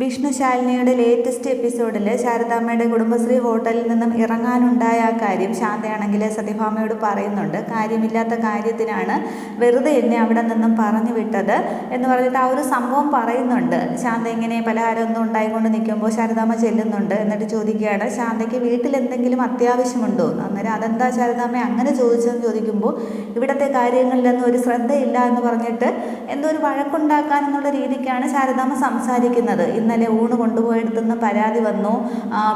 ഭീഷ്മശാലിനിയുടെ latest എപ്പിസോഡിൽ ശാരദാമ്മയുടെ കുടുംബശ്രീ ഹോട്ടലിൽ നിന്നും ഇറങ്ങാനുണ്ടായ ആ കാര്യം ശാന്തയാണെങ്കിൽ സതിഭാമയോട് പറയുന്നുണ്ട്. കാര്യമില്ലാത്ത കാര്യത്തിനാണ് വെറുതെ എന്നെ അവിടെ നിന്നും പറഞ്ഞു വിട്ടത് എന്ന് പറഞ്ഞിട്ട് ആ ഒരു സംഭവം പറയുന്നുണ്ട്. ശാന്ത ഇങ്ങനെ പലഹാരമൊന്നും ഉണ്ടായിക്കൊണ്ട് നിൽക്കുമ്പോൾ ശാരദാമ്മ ചെല്ലുന്നുണ്ട് എന്നിട്ട് ചോദിക്കുകയാണ് ശാന്തയ്ക്ക് വീട്ടിൽ എന്തെങ്കിലും അത്യാവശ്യമുണ്ടോ? അന്നേരം അതെന്താ ശാരദാമ്മ അങ്ങനെ ചോദിച്ചതെന്ന് ചോദിക്കുമ്പോൾ ഇവിടുത്തെ കാര്യങ്ങളിലൊന്നും ഒരു ശ്രദ്ധയില്ല എന്ന് പറഞ്ഞിട്ട് എന്തോ ഒരു വഴക്കുണ്ടാക്കാൻ എന്നുള്ള രീതിക്കാണ് ശാരദാമ്മ സംസാരിക്കുന്നത്. ഇന്നലെ ഊണ് കൊണ്ടുപോയെടുത്തുനിന്ന് പരാതി വന്നു.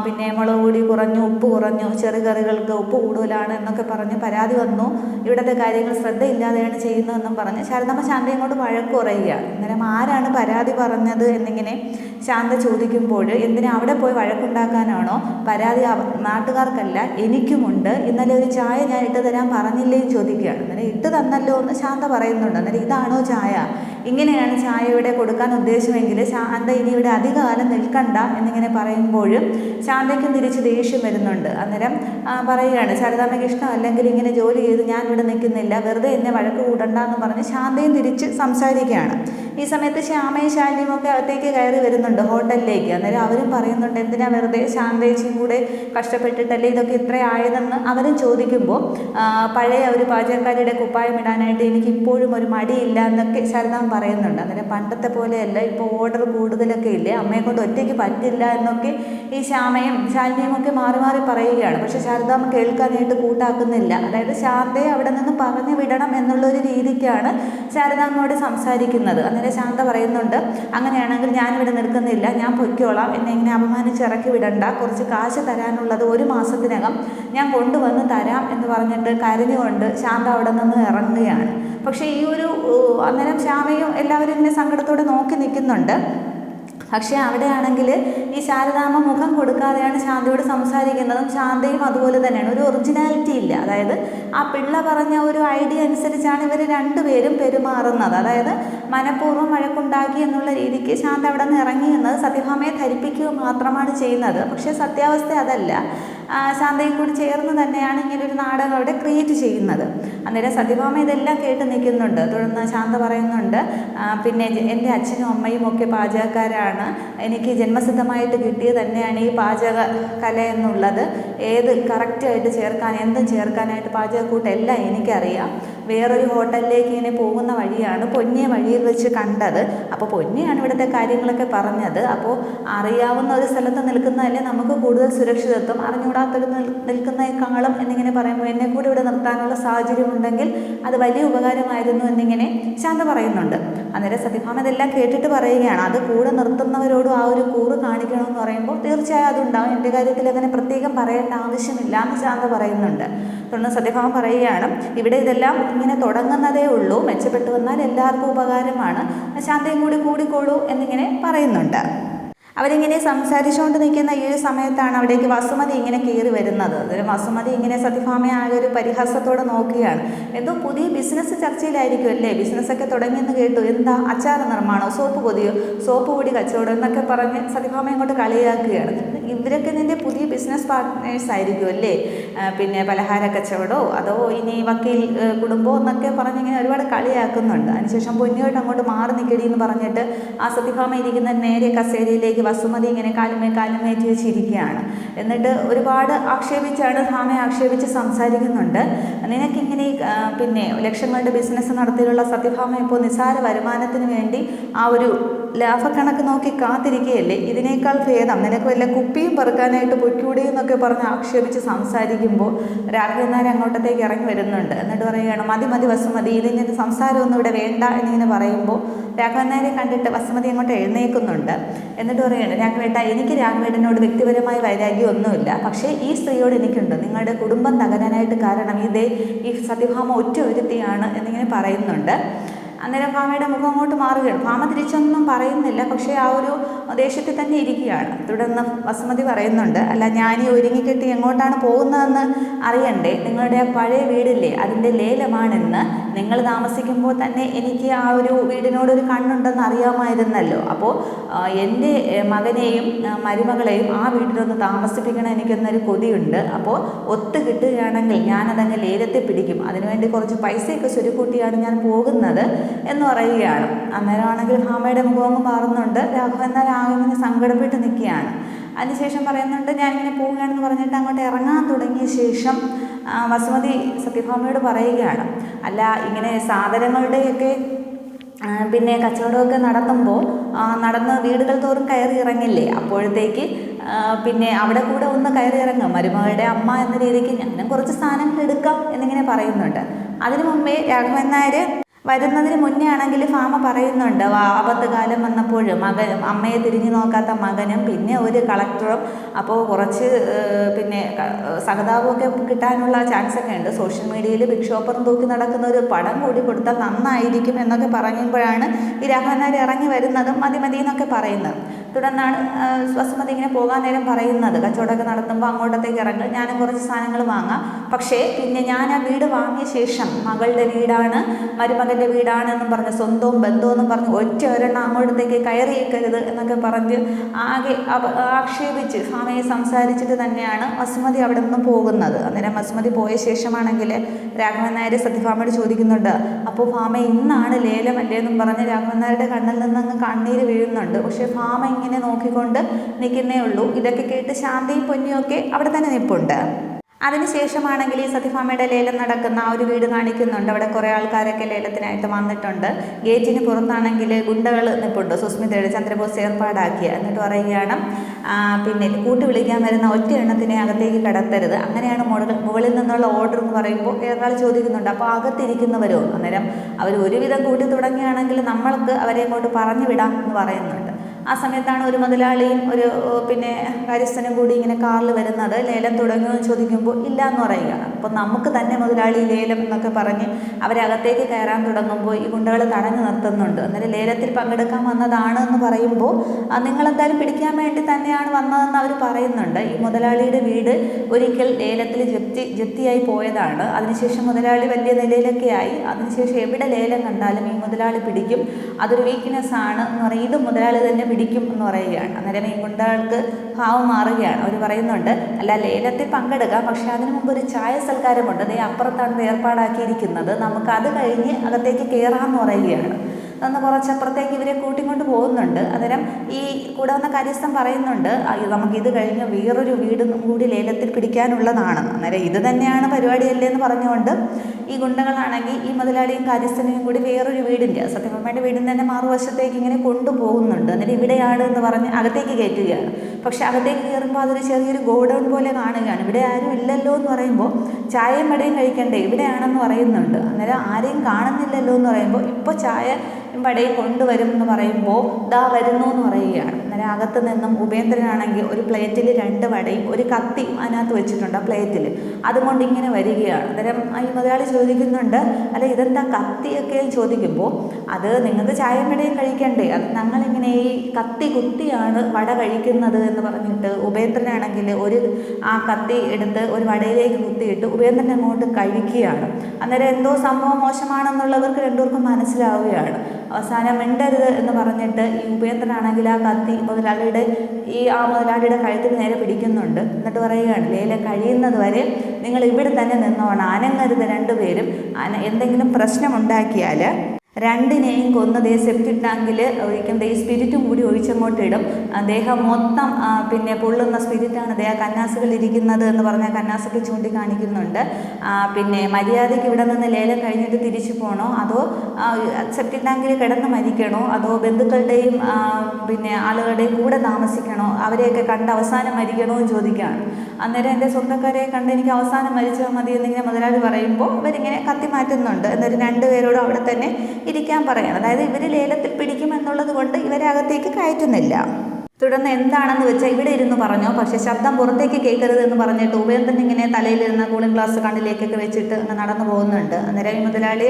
പിന്നെ മുളക് പൊടി കുറഞ്ഞു ഉപ്പ് കുറഞ്ഞു ചെറുകറികൾക്ക് ഉപ്പ് കൂടുതലാണ് എന്നൊക്കെ പറഞ്ഞ് പരാതി വന്നു. ഇവിടുത്തെ കാര്യങ്ങൾ ശ്രദ്ധയില്ലാതെയാണ് ചെയ്യുന്നതെന്നും പറഞ്ഞ് ശാരദമ്മ ശാന്തയും കൊണ്ട് വഴക്ക് കുറയുകയാണ് അന്നേരം ആരാണ് പരാതി പറഞ്ഞത്? എന്നിങ്ങനെ ശാന്ത ചോദിക്കുമ്പോൾ എന്തിനാ അവിടെ പോയി വഴക്കുണ്ടാക്കാനാണോ? പരാതി നാട്ടുകാർക്കല്ല എനിക്കുമുണ്ട്. ഇന്നലെ ഒരു ചായ ഞാൻ ഇട്ട് തരാൻ പറഞ്ഞില്ലേ ചോദിക്കുകയാണ്. അന്നേരം ഇട്ട് തന്നല്ലോ എന്ന് ശാന്ത പറയുന്നുണ്ട്. അന്നേരം ഇതാണോ ചായ? ഇങ്ങനെയാണ് ചായ ഇവിടെ കൊടുക്കാൻ ഉദ്ദേശമെങ്കിൽ ശാന്ത ഇനി ഇവിടെ അധികകാലം നിൽക്കണ്ട എന്നിങ്ങനെ പറയുമ്പോഴും ശാന്തയ്ക്കും തിരിച്ച് ദേഷ്യം വരുന്നുണ്ട്. അന്നേരം പറയുകയാണ് ശാരദാമ്മയ്ക്ക് ഇഷ്ടമല്ലെങ്കിൽ ഇങ്ങനെ ജോലി ചെയ്ത് ഞാൻ ഇവിടെ നിൽക്കുന്നില്ല വെറുതെ എന്നെ വഴക്ക് കൂടണ്ട എന്ന് പറഞ്ഞ് ശാന്തയും തിരിച്ച് സംസാരിക്കുകയാണ്. ഈ സമയത്ത് ശ്യാമയും ശാലിനിയും ഒക്കെ അകത്തേക്ക് കയറി വരുന്നുണ്ട് ഹോട്ടലിലേക്ക്. അന്നേരം അവരും പറയുന്നുണ്ട് എന്തിനാ വെറുതെ ശാന്തേച്ചിയും കൂടെ കഷ്ടപ്പെട്ടിട്ടല്ലേ ഇതൊക്കെ ഇത്ര ആയതെന്ന്? അവരും ചോദിക്കുമ്പോൾ പഴയ ഒരു പാചകക്കാരിയുടെ കുപ്പായം ഇടാനായിട്ട് എനിക്ക് ഇപ്പോഴും ഒരു മടിയില്ല എന്നൊക്കെ ശാരദാം പറയുന്നുണ്ട്. അങ്ങനെ പണ്ടത്തെ പോലെയല്ല ഇപ്പോൾ ഓർഡർ കൂടുതലൊക്കെ ഇല്ലേ? അമ്മയെ കൊണ്ട് ഒറ്റയ്ക്ക് പറ്റില്ല എന്നൊക്കെ ഈ ശ്യാമയും ശാലിനിയും ഒക്കെ മാറി മാറി പറയുകയാണ്. പക്ഷെ ശാരദാമ്മ കേൾക്കാനായിട്ട് കൂട്ടാക്കുന്നില്ല. അതായത് ശാന്തയെ അവിടെ നിന്ന് പറഞ്ഞു വിടണം എന്നുള്ളൊരു രീതിക്കാണ് ശാരദാമ്മയോട് സംസാരിക്കുന്നത്. അങ്ങനെ ശാന്ത പറയുന്നുണ്ട് അങ്ങനെയാണെങ്കിൽ ഞാനിവിടെ നിൽക്കുന്നില്ല. ഞാൻ പൊയ്ക്കോളാം. എന്നെ ഇങ്ങനെ അപമാനിച്ച് ഇറക്കി വിടണ്ട. കുറച്ച് കാശ് തരാനുള്ളത് ഒരു മാസത്തിനകം ഞാൻ കൊണ്ടുവന്ന് തരാം എന്ന് പറഞ്ഞിട്ട് കരഞ്ഞുകൊണ്ട് ശാന്ത അവിടെ നിന്ന് ഇറങ്ങുകയാണ്. പക്ഷേ ഈ ഒരു അന്നേരം ശ്യാമയും എല്ലാവരും ഇങ്ങനെ സങ്കടത്തോടെ നോക്കി നിൽക്കുന്നുണ്ട്. പക്ഷേ അവിടെയാണെങ്കിൽ ഈ ശാരദാമ്മ മുഖം കൊടുക്കാതെയാണ് ശാന്തയോട് സംസാരിക്കുന്നതും ശാന്തയും അതുപോലെ തന്നെയാണ്. ഒരു ഒറിജിനാലിറ്റി ഇല്ല. അതായത് ആ പിള്ള പറഞ്ഞ ഒരു ഐഡിയ അനുസരിച്ചാണ് ഇവർ രണ്ടുപേരും പെരുമാറുന്നത്. അതായത് മനഃപൂർവം വഴക്കുണ്ടാക്കി എന്നുള്ള രീതിക്ക് ശാന്ത അവിടെ നിന്ന് ഇറങ്ങി എന്നത് സത്യഭാമയെ ധരിപ്പിക്കുക മാത്രമാണ് ചെയ്യുന്നത്. പക്ഷേ സത്യാവസ്ഥ അതല്ല. ആ, ശാന്തയും കൂടി ചേർന്ന് തന്നെയാണ് ഇങ്ങനെ ഒരു നാടകം അവിടെ ക്രിയേറ്റ് ചെയ്യുന്നത്. അന്നേരം സത്യഭാമ ഇതെല്ലാം കേട്ട് നിൽക്കുന്നുണ്ട്. തുടർന്ന് ശാന്ത പറയുന്നുണ്ട് പിന്നെ എന്റെ അച്ഛനും അമ്മയും ഒക്കെ പാചകക്കാരാണ്. എനിക്ക് ജന്മസിദ്ധമായിട്ട് കിട്ടിയത് തന്നെയാണ് ഈ പാചക കല എന്നുള്ളത്. ഏത് കറക്റ്റായിട്ട് ചേർക്കാൻ എന്തും ചേർക്കാനായിട്ട് പാചകക്കൂട്ടെല്ലാം എനിക്കറിയാം. വേറൊരു ഹോട്ടലിലേക്ക് ഇങ്ങനെ പോകുന്ന വഴിയാണ് പൊന്നിയെ വഴിയിൽ വെച്ച് കണ്ടത്. അപ്പോൾ പൊന്നിയാണ് ഇവിടുത്തെ കാര്യങ്ങളൊക്കെ പറഞ്ഞത്. അപ്പോൾ അറിയാവുന്ന ഒരു സ്ഥലത്ത് നിൽക്കുന്നതല്ലേ നമുക്ക് കൂടുതൽ സുരക്ഷിതത്വം അറിഞ്ഞുകൂടാത്തൊരു നിൽക്കുന്നേക്കാളും എന്നിങ്ങനെ പറയുമ്പോൾ എന്നെ കൂടി ഇവിടെ നിർത്താനുള്ള സാഹചര്യം ഉണ്ടെങ്കിൽ അത് വലിയ ഉപകാരമായിരുന്നു എന്നിങ്ങനെ ശാന്ത പറയുന്നുണ്ട്. അന്നേരം സത്യഭാമ ഇതെല്ലാം കേട്ടിട്ട് പറയുകയാണ്. അത് കൂടെ നിർത്തുന്നവരോടും ആ ഒരു കൂറ് കാണിക്കണമെന്ന് പറയുമ്പോൾ തീർച്ചയായും അതുണ്ടാവും. എന്റെ കാര്യത്തിൽ അങ്ങനെ പ്രത്യേകം പറയേണ്ട ആവശ്യമില്ല എന്ന് ശാന്ത പറയുന്നുണ്ട്. തുടർന്ന് സത്യഭാമ പറയുകയാണ്. ഇവിടെ ഇതെല്ലാം ഇങ്ങനെ തുടങ്ങുന്നതേ ഉള്ളൂ. മെച്ചപ്പെട്ടു വന്നാൽ എല്ലാവർക്കും ഉപകാരമാണ്. ശാന്തയും കൂടി കൂടിക്കോളൂ എന്നിങ്ങനെ പറയുന്നുണ്ട്. അവരിങ്ങനെ സംസാരിച്ചുകൊണ്ട് നിൽക്കുന്ന ഈ ഒരു സമയത്താണ് അവിടേക്ക് വസുമതി ഇങ്ങനെ കയറി വരുന്നത്. അതൊരു വസുമതി ഇങ്ങനെ സത്യഭാമയെ ആകെ ഒരു പരിഹാസത്തോടെ നോക്കുകയാണ്. എന്തോ പുതിയ ബിസിനസ് ചർച്ചയിലായിരിക്കും അല്ലേ? ബിസിനസ്സൊക്കെ തുടങ്ങിയെന്ന് കേട്ടു. എന്താ? അച്ചാർ നിർമ്മാണോ? സോപ്പ് പൊതിയോ? സോപ്പ് പൊടി കച്ചവടം എന്നൊക്കെ പറഞ്ഞ് സത്യഭാമ ഇങ്ങോട്ട് കളിയാക്കുകയാണ്. ഇവരൊക്കെ നിന്റെ പുതിയ ബിസിനസ് പാർട്ട്നേഴ്സ് ആയിരിക്കും അല്ലേ? പിന്നെ പലഹാര കച്ചവടമോ അതോ ഇനി വക്കീൽ കുടുംബമോ എന്നൊക്കെ പറഞ്ഞിങ്ങനെ ഒരുപാട് കളിയാക്കുന്നുണ്ട്. അതിനുശേഷം പൊന്നിയോട്ട് അങ്ങോട്ട് മാറി നിൽക്കടി എന്ന് പറഞ്ഞിട്ട് ആ സത്യഭാമ ഇരിക്കുന്ന നേരെ കസേരയിലേക്ക് വസുമതി ഇങ്ങനെ കാലുമേ കാലുമേറ്റി വെച്ചിരിക്കുകയാണ്. എന്നിട്ട് ഒരുപാട് ആക്ഷേപിച്ചാണ് ഭാമയെ ആക്ഷേപിച്ച് സംസാരിക്കുന്നുണ്ട്. നിനക്കിങ്ങനെ പിന്നെ ലക്ഷങ്ങളുടെ ബിസിനസ് നടത്തിയിട്ടുള്ള സത്യഭാമ ഇപ്പോൾ നിസ്സാര വരുമാനത്തിന് വേണ്ടി ആ ഒരു ലാഭക്കണക്ക് നോക്കി കാത്തിരിക്കുകയല്ലേ? ഇതിനേക്കാൾ ഭേദം. നിനക്ക് വല്ല കുപ്പിയും പെറുക്കാനായിട്ട് പൊയ്ക്കൂടെ എന്നൊക്കെ പറഞ്ഞ് ആക്ഷേപിച്ച് സംസാരിക്കുമ്പോൾ രാഘവന്മാർ അങ്ങോട്ടത്തേക്ക് ഇറങ്ങി വരുന്നുണ്ട്. എന്നിട്ട് പറയുകയാണ് മതി മതി വസുമതി ഇതിന്റെ സംസാരമൊന്നും ഇവിടെ വേണ്ട എന്നിങ്ങനെ പറയുമ്പോൾ രാഘവന്മാരെ കണ്ടിട്ട് വസുമതി അങ്ങോട്ട് എഴുന്നേൽക്കുന്നുണ്ട്. എന്നിട്ട് പറയുകയാണ് രാഘവേട്ട എനിക്ക് രാഘവേട്ടനോട് വ്യക്തിപരമായ വൈരാഗ്യം ഒന്നുമില്ല പക്ഷേ ഈ സ്ത്രീയോട് എനിക്കുണ്ട്. നിങ്ങളുടെ കുടുംബം തകരാനായിട്ട് കാരണം ഇതേ ഈ സത്യഭാമ ഒറ്റ ഒരുത്തിയാണ് എന്നിങ്ങനെ പറയുന്നുണ്ട്. അന്നേരം ഭാമയുടെ മുഖം അങ്ങോട്ട് മാറുകയാണ്. ഭാമ തിരിച്ചൊന്നും പറയുന്നില്ല. പക്ഷേ ആ ഒരു ദേഷ്യത്തിൽ തന്നെ ഇരിക്കുകയാണ്. തുടർന്ന് വസുമതി പറയുന്നുണ്ട് അല്ല ഈ ഒരുങ്ങിക്കെട്ടി എങ്ങോട്ടാണ് പോകുന്നതെന്ന് അറിയണ്ടേ? നിങ്ങളുടെ പഴയ വീടില്ലേ? അതിന്റെ ലേലമാണെന്ന് നിങ്ങൾ താമസിക്കുമ്പോൾ തന്നെ എനിക്ക് ആ ഒരു വീടിനോടൊരു കണ്ണുണ്ടെന്ന് അറിയാമായിരുന്നല്ലോ. അപ്പോൾ എന്റെ മകനെയും മരുമകളെയും ആ വീട്ടിലൊന്ന് താമസിപ്പിക്കണം എനിക്കെന്നൊരു കൊതിയുണ്ട്. അപ്പോൾ ഒത്തു കിട്ടുകയാണെങ്കിൽ ഞാനതങ്ങ് ലേലത്തിൽ പിടിക്കും. അതിനുവേണ്ടി കുറച്ച് പൈസയൊക്കെ ചുരുക്കൂട്ടിയാണ് ഞാൻ പോകുന്നത് എന്ന് പറയുകയാണ്. അന്നേരമാണെങ്കിൽ ഭാമയുടെ മുഖം മാറുന്നുണ്ട്. രാഘവൻ എന്നാൽ ആകെ സങ്കടപ്പെട്ട് നിൽക്കുകയാണ്. അതിനുശേഷം പറയുന്നുണ്ട് ഞാനിങ്ങനെ പോവുകയാണെന്ന് പറഞ്ഞിട്ട് അങ്ങോട്ട് ഇറങ്ങാൻ തുടങ്ങിയ ശേഷം വസുമതി സത്യഭാമയോട് പറയുകയാണ്. അല്ല ഇങ്ങനെ സാധനങ്ങളുടെയൊക്കെ പിന്നെ കച്ചവടമൊക്കെ നടത്തുമ്പോൾ നടന്ന് വീടുകൾ തോറും കയറി ഇറങ്ങില്ലേ? അപ്പോഴത്തേക്ക് പിന്നെ അവിടെ കൂടെ ഒന്ന് കയറി ഇറങ്ങും. മരുമകളുടെ അമ്മ എന്ന രീതിക്ക് ഞാനും കുറച്ച് സാധനങ്ങൾ എടുക്കാം എന്നിങ്ങനെ പറയുന്നുണ്ട്. അതിനു മുമ്പേ രാഘവൻ നായർ വരുന്നതിന് മുന്നേ ആണെങ്കിൽ ഫാമ പറയുന്നുണ്ട് ആപത്ത് കാലം വന്നപ്പോൾ മകനും അമ്മയെ തിരിഞ്ഞു നോക്കാത്ത മകനും പിന്നെ ഒരു കളക്ടറും അപ്പോൾ കുറച്ച് പിന്നെ സഹതാപമൊക്കെ കിട്ടാനുള്ള ചാൻസ് ഒക്കെ ഉണ്ട്. സോഷ്യൽ മീഡിയയിൽ ബിഗ് ഷോപ്പറും തൂക്കി നടക്കുന്ന ഒരു പടം കൂടി കൊടുത്താൽ നന്നായിരിക്കും എന്നൊക്കെ പറയുമ്പോഴാണ് ഈ രാഘവനാർ ഇറങ്ങി വരുന്നതും മതി മതി എന്നൊക്കെ പറയുന്നത്. തുടർന്നാണ് വസുമതി ഇങ്ങനെ പോകാൻ നേരം പറയുന്നത്. കച്ചവടമൊക്കെ നടത്തുമ്പോൾ അങ്ങോട്ടത്തേക്ക് ഇറങ്ങി. ഞാൻ കുറച്ച് സാധനങ്ങൾ വാങ്ങാം. പക്ഷേ പിന്നെ ഞാൻ ആ വീട് വാങ്ങിയ ശേഷം മകളുടെ വീടാണ് മരുമകന്റെ വീടാണെന്നും പറഞ്ഞ് സ്വന്തവും ബന്ധമെന്നും പറഞ്ഞ് ഒറ്റ ഒരെണ്ണം അങ്ങോട്ടത്തേക്ക് കയറിയേക്കരുത് എന്നൊക്കെ പറഞ്ഞ് ആകെ ആക്ഷേപിച്ച് സ്വാമിയെ സംസാരിച്ചിട്ട് തന്നെയാണ് വസുമതി അവിടെ നിന്ന് പോകുന്നത്. അന്നേരം വസുമതി പോയ ശേഷമാണെങ്കിൽ രാഘവൻ നായർ സത്യഭാമയോട് ചോദിക്കുന്നുണ്ട് അപ്പോൾ ഭാമ ഇന്നാണ് ലേലമല്ലേ എന്നും പറഞ്ഞ് രാഘവൻ നായരുടെ കണ്ണിൽ നിന്ന് അങ്ങ് കണ്ണീര് വീഴുന്നുണ്ട്. പക്ഷേ ഭാമ ഇങ്ങനെ നോക്കിക്കൊണ്ട് നിൽക്കുന്നേ ഉള്ളൂ. ഇതൊക്കെ കേട്ട് ശാന്തിയും പൊന്നിയും ഒക്കെ അവിടെ തന്നെ നിൽപ്പുണ്ട്. അതിനുശേഷമാണെങ്കിൽ ഈ സത്യഭാമയുടെ ലേലം നടക്കുന്ന ആ ഒരു വീട് കാണിക്കുന്നുണ്ട്. അവിടെ കുറേ ആൾക്കാരൊക്കെ ലേലത്തിനായിട്ട് വന്നിട്ടുണ്ട്. ഗേറ്റിന് പുറത്താണെങ്കിൽ ഗുണ്ടകൾ നിൽപ്പുണ്ട്. സുസ്മിതയുടെ ചന്ദ്രബോസ് ഏർപ്പാടാക്കിയ. എന്നിട്ട് പറയുകയാണ് പിന്നെ കൂട്ടി വിളിക്കാൻ വരുന്ന ഒറ്റ എണ്ണത്തിനെ അകത്തേക്ക് കടത്തരുത്. അങ്ങനെയാണ് മുകളിൽ മുകളിൽ നിന്നുള്ള ഓർഡർ എന്ന് പറയുമ്പോൾ വേറൊരാൾ ചോദിക്കുന്നുണ്ട്. അപ്പോൾ അകത്തിരിക്കുന്നവരോ? അന്നേരം അവർ ഒരുവിധം കൂട്ടി തുടങ്ങിയാണെങ്കിൽ നമ്മൾക്ക് അവരെ ഇങ്ങോട്ട് പറഞ്ഞു വിടാം എന്ന് പറയുന്നുണ്ട്. ആ സമയത്താണ് ഒരു മുതലാളിയും ഒരു പിന്നെ കാര്യസ്ഥനും കൂടി ഇങ്ങനെ കാറിൽ വരുന്നത്. ലേലം തുടങ്ങുമെന്ന് ചോദിക്കുമ്പോൾ ഇല്ല എന്ന് പറയുകയാണ് അപ്പോൾ നമുക്ക് തന്നെ മുതലാളി ലേലം എന്നൊക്കെ പറഞ്ഞ് അവരകത്തേക്ക് കയറാൻ തുടങ്ങുമ്പോൾ ഈ ഗുണ്ടകൾ തടഞ്ഞു നിർത്തുന്നുണ്ട്. അന്നേരം ലേലത്തിൽ പങ്കെടുക്കാൻ വന്നതാണ് എന്ന് പറയുമ്പോൾ നിങ്ങളെന്തായാലും പിടിക്കാൻ വേണ്ടി തന്നെയാണ് വന്നതെന്ന് അവർ പറയുന്നുണ്ട്. ഈ മുതലാളിയുടെ വീട് ഒരിക്കൽ ലേലത്തിൽ ജപ്തി ജപ്തിയായി പോയതാണ്. അതിനുശേഷം മുതലാളി വലിയ നിലയിലൊക്കെ ആയി. അതിനുശേഷം എവിടെ ലേലം കണ്ടാലും ഈ മുതലാളി പിടിക്കും. അതൊരു വീക്ക്നെസ് ആണ് എന്ന് പറയും. ഇത് മുതലാളി തന്നെ പിടിക്കും എന്ന് പറയുകയാണ്. അന്നേരം ഈ ഗുണ്ടകൾക്ക് ഭാവം മാറുകയാണ്. അവർ പറയുന്നുണ്ട് അല്ല ലേലത്തിൽ പങ്കെടുക്കുക പക്ഷേ അതിനു മുമ്പ് ഒരു ചായ സൽക്കാരമുണ്ട്. അതേ അപ്പുറത്താണ് ഏർപ്പാടാക്കിയിരിക്കുന്നത്. നമുക്ക് അത് കഴിഞ്ഞ് അകത്തേക്ക് കയറാമെന്ന് പറയുകയാണ്. അന്ന് കുറച്ചപ്പുറത്തേക്ക് ഇവരെ കൂട്ടിക്കൊണ്ട് പോകുന്നുണ്ട്. അന്നേരം ഈ കൂടെ വന്ന കാര്യസ്ഥൻ പറയുന്നുണ്ട് നമുക്ക് ഇത് കഴിഞ്ഞ് വേറൊരു വീട് കൂടി ലേലത്തിൽ പിടിക്കാനുള്ളതാണ്. അന്നേരം ഇത് തന്നെയാണ് പരിപാടിയല്ലേ എന്ന് പറഞ്ഞുകൊണ്ട് ഈ ഗുണ്ടകളാണെങ്കിൽ ഈ മുതലാളിയും കാര്യസ്ഥനെയും കൂടി വേറൊരു വീടിന്റെ സത്യഭാമയുടെ വീടിന് തന്നെ മാറുവശത്തേക്ക് ഇങ്ങനെ കൊണ്ടുപോകുന്നുണ്ട്. എന്നിട്ട് ഇവിടെയാണ് എന്ന് പറഞ്ഞ് അകത്തേക്ക് കയറ്റുകയാണ്. പക്ഷെ അകത്തേക്ക് കയറുമ്പോൾ അതൊരു ചെറിയൊരു ഗോഡൗൺ പോലെ കാണുകയാണ്. ഇവിടെ ആരും ഇല്ലല്ലോ എന്ന് പറയുമ്പോൾ ചായയും വടയും കഴിക്കണ്ടേ? ഇവിടെയാണെന്ന് പറയുന്നുണ്ട്. അന്നേരം ആരെയും കാണുന്നില്ലല്ലോ എന്ന് പറയുമ്പോൾ ഇപ്പോൾ ചായ വടയും കൊണ്ടുവരും എന്ന് പറയുമ്പോൾ ദാ വരുന്നു എന്ന് പറയുകയാണ്. അന്നേരം അകത്ത് നിന്നും ഉപേന്ദ്രനാണെങ്കിൽ ഒരു പ്ലേറ്റിൽ രണ്ട് വടയും ഒരു കത്തി അതിനകത്ത് വെച്ചിട്ടുണ്ട് ആ പ്ലേറ്റിൽ അതുകൊണ്ട് ഇങ്ങനെ വരികയാണ്. അന്നേരം ഈ മുതലാളി ചോദിക്കുന്നുണ്ട് അല്ല ഇതെന്താ കത്തിയൊക്കെ? ചോദിക്കുമ്പോൾ അത് നിങ്ങൾക്ക് ചായയും കടയും കഴിക്കണ്ടേ. അത് ഞങ്ങളിങ്ങനെ ഈ കത്തി കുത്തിയാണ് വട കഴിക്കുന്നത് എന്ന് പറഞ്ഞിട്ട് ഉപേന്ദ്രനാണെങ്കിൽ ഒരു ആ കത്തി എടുത്ത് ഒരു വടയിലേക്ക് കുത്തിയിട്ട് ഉപേന്ദ്രൻ അങ്ങോട്ട് കഴിക്കുകയാണ്. അന്നേരം എന്തോ സംഭവം മോശമാണെന്നുള്ളവർക്ക് രണ്ടുപേർക്കും മനസ്സിലാവുകയാണ്. അവസാനം മിണ്ടരുത് എന്ന് പറഞ്ഞിട്ട് ഈ ഉപേന്ദ്രനാണെങ്കിൽ ആ കത്തി മുതലാളിയുടെ ഈ ആ മുതലാളിയുടെ കഴുത്തിൽ നേരെ പിടിക്കുന്നുണ്ട്. എന്നിട്ട് പറയുകയാണ് ലേല കഴിയുന്നത് വരെ നിങ്ങൾ ഇവിടെ തന്നെ നിന്നോണം. അനങ്ങരുത് രണ്ടുപേരും. എന്തെങ്കിലും പ്രശ്നമുണ്ടാക്കിയാൽ രണ്ടിനെയും കൊന്ന് ദേ സെപ്റ്റിക് ടാങ്കിൽ ഒഴിക്കും ദേ സ്പിരിറ്റും കൂടി ഒഴിച്ചങ്ങോട്ട് ഇടും അദ്ദേഹം മൊത്തം പിന്നെ പൊള്ളുന്ന സ്പിരിറ്റാണ് അദ്ദേഹം കന്നാസുകൾ ഇരിക്കുന്നത് എന്ന് പറഞ്ഞാൽ കന്നാസൊക്കെ ചൂണ്ടിക്കാണിക്കുന്നുണ്ട്. പിന്നെ മര്യാദയ്ക്ക് ഇവിടെ നിന്ന് ലേലം കഴിഞ്ഞിട്ട് തിരിച്ചു പോകണോ അതോ സെപ്റ്റിക് ടാങ്കിൽ കിടന്ന് മരിക്കണോ? അതോ ബന്ധുക്കളുടെയും പിന്നെ ആളുകളുടെയും കൂടെ താമസിക്കണോ? അവരെയൊക്കെ കണ്ട് അവസാനം മരിക്കണോ എന്ന് ചോദിക്കുകയാണ്. അന്നേരം എന്റെ സ്വന്തക്കാരെ കണ്ട് എനിക്ക് അവസാനം മരിച്ചാൽ മതി എന്നിങ്ങനെ മുതലാളി പറയുമ്പോൾ അവരിങ്ങനെ കത്തി മാറ്റുന്നുണ്ട്. എന്നൊരു എന്നിട്ട് രണ്ടുപേരോടും അവിടെ തന്നെ ഇരിക്കാൻ പറയണം. അതായത് ഇവർ ലേലത്തിൽ പിടിക്കുമെന്നുള്ളത് കൊണ്ട് ഇവരെ അകത്തേക്ക് കയറ്റുന്നില്ല. തുടർന്ന് എന്താണെന്ന് വെച്ചാൽ ഇവിടെ ഇരുന്ന് പറഞ്ഞോ. പക്ഷെ ശബ്ദം പുറത്തേക്ക് കേൾക്കരുത് എന്ന് പറഞ്ഞിട്ട് ഉപേന്ദ്രൻ ഇങ്ങനെ തലയിലിരുന്ന കൂളിംഗ് ഗ്ലാസ് കണ്ണിലേക്കൊക്കെ വെച്ചിട്ട് അങ്ങ് നടന്നു പോകുന്നുണ്ട്. അന്നേരം ഈ മുതലാളി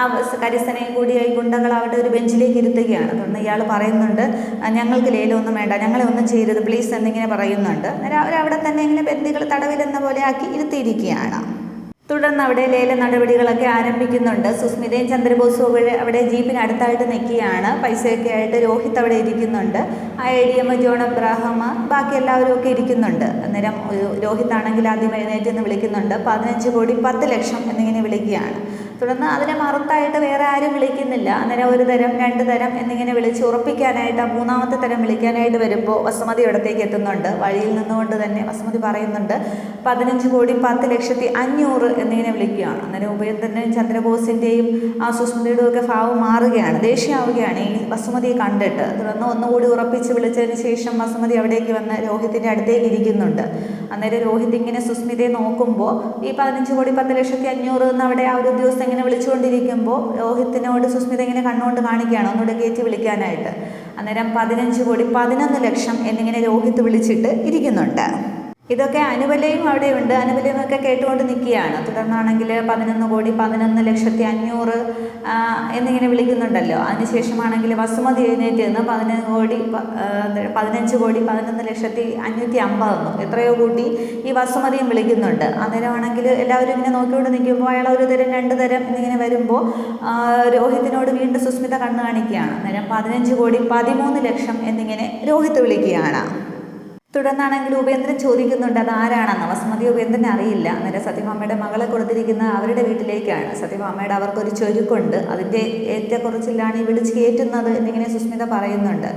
ആ കരിസനയും കൂടി ഈ ഗുണ്ടകൾ അവിടെ ഒരു ബെഞ്ചിലേക്ക് ഇരുത്തുകയാണ്. തുടർന്ന് ഇയാൾ പറയുന്നുണ്ട് ഞങ്ങൾക്ക് ലേലൊന്നും വേണ്ട. ഞങ്ങളെ ഒന്നും ചെയ്യരുത്. പ്ലീസ് എന്നിങ്ങനെ പറയുന്നുണ്ട്. അന്നേരം അവരവിടെ തന്നെ ഇങ്ങനെ ബന്ദികൾ തടവിലെന്ന പോലെ ആക്കി ഇരുത്തിയിരിക്കുകയാണ്. തുടർന്ന് അവിടെ ലേല നടപടികളൊക്കെ ആരംഭിക്കുന്നുണ്ട്. സുസ്മിതയും ചന്ദ്രബോസും അവിടെ അവിടെ ജീപ്പിനടുത്തായിട്ട് നിൽക്കുകയാണ്. പൈസയൊക്കെ ആയിട്ട് രോഹിത് അവിടെ ഇരിക്കുന്നുണ്ട്. ആ A D M John Abraham ബാക്കി എല്ലാവരും ഒക്കെ ഇരിക്കുന്നുണ്ട്. അന്നേരം രോഹിത് ആണെങ്കിൽ ആദ്യം എഴുന്നേറ്റ് എന്ന് വിളിക്കുന്നുണ്ട്. പതിനഞ്ച് കോടി പത്ത് ലക്ഷം എന്നിങ്ങനെ വിളിക്കുകയാണ്. തുടർന്ന് അതിനെ മറുത്തായിട്ട് വേറെ ആരും വിളിക്കുന്നില്ല. അന്നേരം ഒരു തരം രണ്ട് തരം എന്നിങ്ങനെ വിളിച്ച് ഉറപ്പിക്കാനായിട്ട് ആ മൂന്നാമത്തെ തരം വിളിക്കാനായിട്ട് വരുമ്പോൾ വസുമതി ഇടത്തേക്ക് എത്തുന്നുണ്ട്. വഴിയിൽ നിന്നുകൊണ്ട് തന്നെ വസുമതി പറയുന്നുണ്ട് പതിനഞ്ച് കോടി പത്ത് ലക്ഷത്തി അഞ്ഞൂറ് എന്നിങ്ങനെ വിളിക്കുകയാണ്. അന്നേരം ഉപേന്ദ്രന്റെയും ചന്ദ്രബോസിന്റെയും ആ സുസ്മിതയുടെയും ഒക്കെ ഭാവം മാറുകയാണ് ദേഷ്യമാവുകയാണ് ഈ വസുമതിയെ കണ്ടിട്ട്. തുടർന്ന് ഒന്നുകൂടി ഉറപ്പിച്ച് വിളിച്ചതിന് ശേഷം വസുമതി അവിടേക്ക് വന്ന് രോഹിത്തിന്റെ അടുത്തേക്ക് ഇരിക്കുന്നുണ്ട്. അന്നേരം രോഹിത് ഇങ്ങനെ സുസ്മിതയെ നോക്കുമ്പോൾ ഈ പതിനഞ്ച് കോടി പത്ത് ലക്ഷത്തി അഞ്ഞൂറ് എന്ന് അവിടെ ആ ഒരു ഉദ്യോഗസ്ഥൻ ഇങ്ങനെ വിളിച്ചുകൊണ്ടിരിക്കുമ്പോൾ രോഹിത്തിനോട് സുസ്മിത ഇങ്ങനെ കണ്ണുകൊണ്ട് കാണിക്കുകയാണ് ഒന്നുകൂടെ കയറ്റി വിളിക്കാനായിട്ട്. അന്നേരം പതിനഞ്ച് കോടി പതിനൊന്ന് ലക്ഷം എന്നിങ്ങനെ രോഹിത്ത് വിളിച്ചിട്ട് ഇരിക്കുന്നുണ്ട്. ഇതൊക്കെ അനുബലയും അവിടെയുണ്ട് അനുബലയും ഒക്കെ കേട്ടുകൊണ്ട് നിൽക്കുകയാണ്. തുടർന്നാണെങ്കിൽ പതിനൊന്ന് കോടി പതിനൊന്ന് ലക്ഷത്തി അഞ്ഞൂറ് എന്നിങ്ങനെ വിളിക്കുന്നുണ്ടല്ലോ. അതിനുശേഷമാണെങ്കിൽ വസുമതി എഴുന്നേറ്റ് നിന്ന് പതിനൊന്ന് കോടി പതിനഞ്ച് കോടി പതിനൊന്ന് ലക്ഷത്തി അഞ്ഞൂറ്റി അമ്പതെന്നും എത്രയോ കൂട്ടി ഈ വസുമതിയും വിളിക്കുന്നുണ്ട്. അന്നേരമാണെങ്കിൽ എല്ലാവരും ഇങ്ങനെ നോക്കിക്കൊണ്ട് നിൽക്കുമ്പോൾ അയാൾ ഒരു തരം രണ്ട് തരം എന്നിങ്ങനെ വരുമ്പോൾ രോഹിത്തിനോട് വീണ്ടും സുസ്മിത കണ്ണു കാണിക്കുകയാണ്. അന്നേരം പതിനഞ്ച് കോടി പതിമൂന്ന് ലക്ഷം എന്നിങ്ങനെ രോഹിത്ത് വിളിക്കുകയാണ്. തുടർന്നാണെങ്കിൽ ഉപേന്ദ്രൻ ചോദിക്കുന്നുണ്ട് അത് ആരാണെന്ന്? വസുമതി ഉപേന്ദ്രനെ അറിയില്ല. അന്നേരം സത്യഭാമയുടെ മകളെ കൊടുത്തിരിക്കുന്ന അവരുടെ വീട്ടിലേക്കാണ്. സത്യഭാമയുടെ അവർക്കൊരു ചൊരുക്കുണ്ട്. അതിന്റെ ഏറ്റക്കുറച്ചിലാണ് ഈ വിളിച്ച് കയറ്റുന്നത് എന്നിങ്ങനെ സുസ്മിത പറയുന്നുണ്ട്.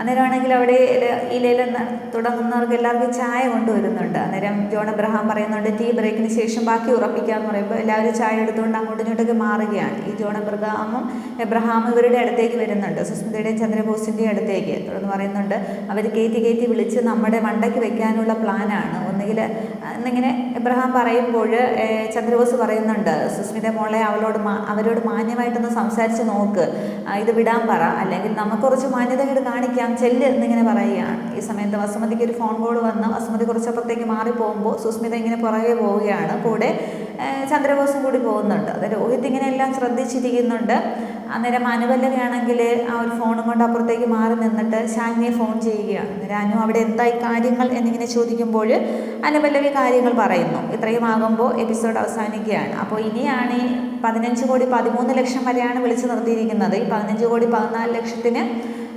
അന്നേരമാണെങ്കിൽ അവിടെ ന- തുടങ്ങുന്നവർക്ക് എല്ലാവർക്കും ചായ കൊണ്ടുവരുന്നുണ്ട്. അന്നേരം ജോൺ അബ്രഹാം പറയുന്നുണ്ട് ടീ ബ്രേക്കിന് ശേഷം ബാക്കി ഉറപ്പിക്കാമെന്ന് പറയുമ്പോൾ എല്ലാവരും ചായ എടുത്തുകൊണ്ട് അങ്ങോട്ടും ഇങ്ങോട്ടൊക്കെ മാറുകയാണ്. ഈ ജോൺ അബ്രഹാമും എബ്രഹാം ഇവരുടെ അടുത്തേക്ക് വരുന്നുണ്ട്. സുസ്മിതയുടെയും ചന്ദ്രബോസിന്റെയും അടുത്തേക്ക് തുടർന്ന് പറയുന്നുണ്ട് അവർ കയറ്റി കയറ്റി വിളിച്ച് നമ്മുടെ മണ്ടയ്ക്ക് വെക്കാനുള്ള പ്ലാനാണ് ഒന്നുകിൽ എന്നിങ്ങനെ ഇബ്രഹാം പറയുമ്പോൾ ചന്ദ്രബോസ് പറയുന്നുണ്ട് സുസ്മിത മോളെ അവളോട് അവരോട് മാന്യമായിട്ടൊന്ന് സംസാരിച്ച് നോക്ക്. ഇത് വിടാൻ പറ. അല്ലെങ്കിൽ നമുക്ക് കുറച്ച് മാന്യതകൾ കാണിക്കാം. ചെല്ല് എന്നിങ്ങനെ പറയുകയാണ്. ഈ സമയത്ത് വസുമതിക്ക് ഒരു ഫോൺ കോൾ വന്ന് വസുമതി കുറച്ചപ്പുറത്തേക്ക് മാറിപ്പോകുമ്പോൾ സുസ്മിത ഇങ്ങനെ പുറകെ പോവുകയാണ്. കൂടെ ചന്ദ്രബോസും കൂടി പോകുന്നുണ്ട്. അത് രോഹിത് ഇങ്ങനെ എല്ലാം ശ്രദ്ധിച്ചിരിക്കുന്നുണ്ട്. അന്നേരം അനുവല്ലകയാണെങ്കിൽ ആ ഒരു ഫോണും കൊണ്ട് അപ്പുറത്തേക്ക് മാറി നിന്നിട്ട് ശാലിനിയെ ഫോൺ ചെയ്യുകയാണ്. അന്നേരം അനു അവിടെ എന്തായി കാര്യങ്ങൾ എന്നിങ്ങനെ ചോദിക്കുമ്പോൾ അനുപല്ലവി കാര്യങ്ങൾ പറയുന്നു. ഇത്രയും ആകുമ്പോൾ എപ്പിസോഡ് അവസാനിക്കുകയാണ്. അപ്പോൾ ഇനിയാണ് ഈ പതിനഞ്ച് കോടി പതിമൂന്ന് ലക്ഷം വരെയാണ് വിളിച്ചു നിർത്തിയിരിക്കുന്നത്. ഈ പതിനഞ്ച് കോടി പതിനാല് ലക്ഷത്തിന്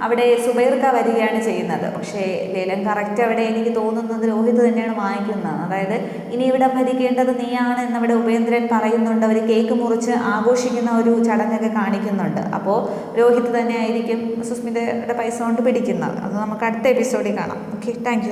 അവിടെ സുബൈർക്ക വരികയാണ് ചെയ്യുന്നത്. പക്ഷേ ലേലം കറക്റ്റ് അവിടെ എനിക്ക് തോന്നുന്നത് രോഹിത് തന്നെയാണ് വാങ്ങിക്കുന്നത്. അതായത് ഇനി ഇവിടെ ഭരിക്കേണ്ടത് നീയാണ് എന്നവിടെ ഉപേന്ദ്രൻ പറയുന്നുണ്ട്. അവർ കേക്ക് മുറിച്ച് ആഘോഷിക്കുന്ന ഒരു ചടങ്ങൊക്കെ കാണിക്കുന്നുണ്ട്. അപ്പോൾ രോഹിത് തന്നെ ആയിരിക്കും സുസ്മിതയുടെ പൈസ കൊണ്ട് പിടിക്കുന്നത്. അത് നമുക്ക് അടുത്ത എപ്പിസോഡിൽ കാണാം. Okay thank